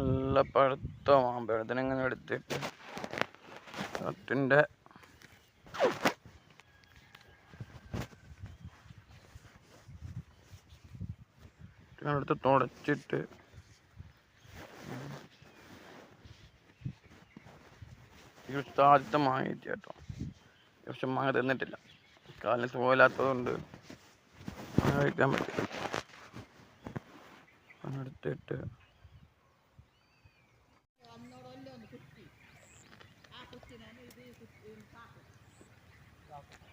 നല്ല പഴുത്ത മാമ്പഴത്തിന് ഇങ്ങനെ എടുത്തിട്ട് ഷർട്ടിന്റെ എടുത്ത് തുടച്ചിട്ട് ഈ ആദ്യത്തെ മാങ്ങ കിട്ടി. കേട്ടോ പക്ഷെ മഴ തിന്നിട്ടില്ല കാലിന് കഴിക്കാൻ പറ്റില്ല. എടുത്തിട്ട് looking at it is in pockets.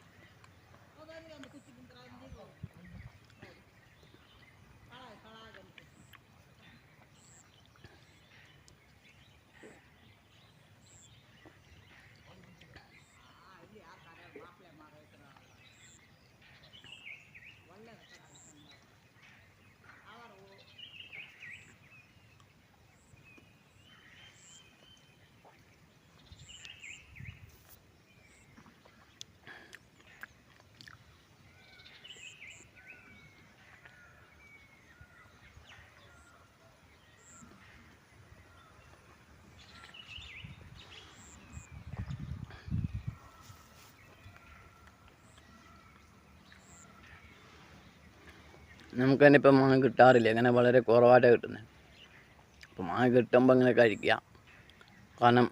നമുക്ക് തന്നെ ഇപ്പം മാങ്ങ കിട്ടാറില്ല. അങ്ങനെ വളരെ കുറവായിട്ടാണ് കിട്ടുന്നത് അപ്പം മാങ്ങ കിട്ടുമ്പോൾ ഇങ്ങനെ കഴിക്കുക കാരണം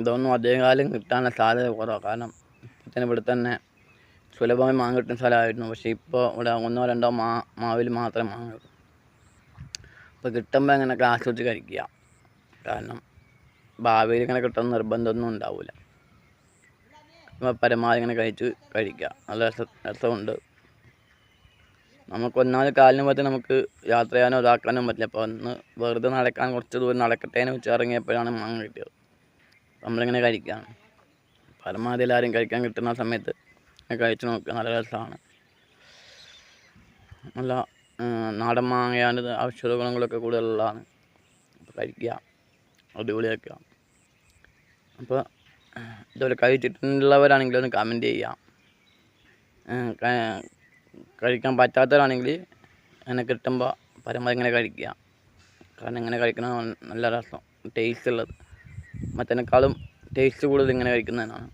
ഇതൊന്നും അധികം കാലം കിട്ടാനുള്ള സാധ്യത കുറവാണ് കാരണം ഇപ്പം ഇവിടെ തന്നെ സുലഭമായി മാങ്ങ കിട്ടുന്ന സ്ഥലമായിരുന്നു. പക്ഷേ ഇപ്പോൾ ഇവിടെ ഒന്നോ രണ്ടോ മാ മാവിൽ മാത്രമേ മാങ്ങ കിട്ടും. അപ്പോൾ കിട്ടുമ്പോൾ ക്ലാസ് വെച്ച് കഴിക്കുക കാരണം ഭാവിയിൽ ഇങ്ങനെ കിട്ടുന്ന നിർബന്ധമൊന്നും ഉണ്ടാവില്ല പരമാവധി ഇങ്ങനെ കഴിച്ച് കഴിക്കുക നല്ല രസ രസമുണ്ട്. നമുക്ക് ഒന്നാമത് കാലിന് പറ്റി നമുക്ക് യാത്ര ചെയ്യാനോ ഇതാക്കാനോ പറ്റില്ല. അപ്പോൾ ഒന്ന് വെറുതെ നടക്കാൻ കുറച്ച് ദൂരം നടക്കട്ടെ എന്ന് വെച്ച് ഇറങ്ങിയപ്പോഴാണ് മാങ്ങ കിട്ടിയത്. നമ്മളിങ്ങനെ കഴിക്കുകയാണ് പരമാവധി എല്ലാവരും കഴിക്കാൻ കിട്ടുന്ന സമയത്ത് കഴിച്ചു നോക്കുക. നല്ല രസമാണ്. നല്ല നാടൻ മാങ്ങയാണ്ട് ഔഷധ ഗുണങ്ങളൊക്കെ കൂടുതലുള്ളതാണ്. അപ്പോൾ കഴിക്കുക. അടിപൊളിയാക്കുക. അപ്പോൾ ഇതുപോലെ കഴിച്ചിട്ടുള്ളവരാണെങ്കിൽ ഒന്ന് കമന്റ് ക- കഴിക്കാൻ പറ്റാത്തവരാണെങ്കിൽ അങ്ങനെ കിട്ടുമ്പോൾ പരമാവധി ഇങ്ങനെ കഴിക്കുക. കാരണം ഇങ്ങനെ കഴിക്കുന്നത് നല്ല രസം ടേസ്റ്റ് ഉള്ളത്. മറ്റേനേക്കാളും ടേസ്റ്റ് കൂടുതൽ ഇങ്ങനെ കഴിക്കുന്നതിനാണ്.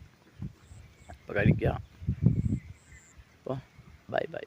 അപ്പോൾ കഴിക്കുക. അപ്പോൾ ബൈ ബൈ